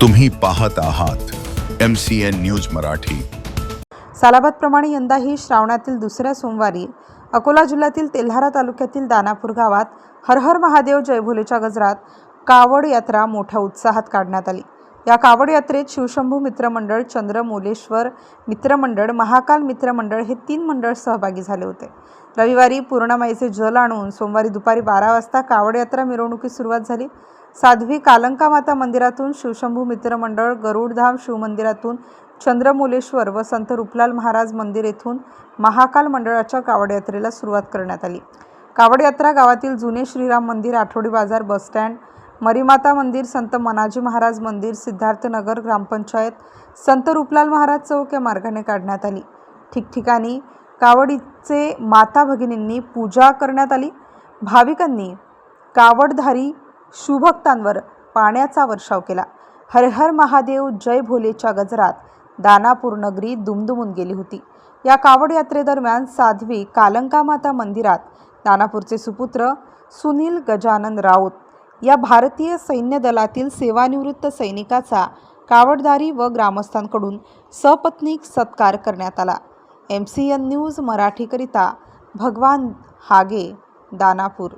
तुम्ही पाहत आहात M C N news Marathi. सालाबादप्रमाणे यंदाही श्रावणातील दुसऱ्या सोमवारी अकोला जिल्ह्यातील तेल्हारा तालुक्यातील दानापूर गावात हरहर महादेव जयभोलेच्या गजरात कावड यात्रा मोठ्या उत्साहात काढण्यात आली. या कावड यात्रेत शिवशंभू मित्रमंडळ चंद्रमोलेश्वर मित्रमंडळ महाकाल मित्रमंडळ हे तीन मंडळ सहभागी झाले होते. रविवारी पूर्णमाईचे जल आणून सोमवारी दुपारी बारा वाजता कावड यात्रा मिरवणुकीस सुरुवात झाली. साध्वी कालंका माता मंदिरातून शिवशंभू मित्रमंडळ गरुडधाम शिवमंदिरातून चंद्रमोलेश्वर व संत रुपलाल महाराज मंदिर येथून महाकाल मंडळाच्या कावड यात्रेला सुरुवात करण्यात आली. कावड यात्रा गावातील जुने श्रीराम मंदिर आठवडी बाजार बसस्टँड मरीमाता मंदिर संत मनाजी महाराज मंदिर सिद्धार्थनगर ग्रामपंचायत संत रूपलाल महाराज चौक या मार्गाने काढण्यात आली. ठिकठिकाणी कावडीचे माता भगिनींनी पूजा करण्यात आली. भाविकांनी कावडधारी शिवभक्तांवर पाण्याचा वर्षाव केला. हरहर महादेव जय भोलेच्या गजरात दानापूर नगरी दुमदुमून गेली होती. या कावड यात्रेदरम्यान साध्वी कालंका माता मंदिरात दानापूरचे सुपुत्र सुनील गजानन राऊत या भारतीय सैन्य दलातील सेवानिवृत्त सैनिकाचा कावडदारी व ग्रामस्थांकडून सपत्नीक सत्कार करण्यात आला. एम सी एन न्यूज मराठीकरिता भगवान हागे दानापूर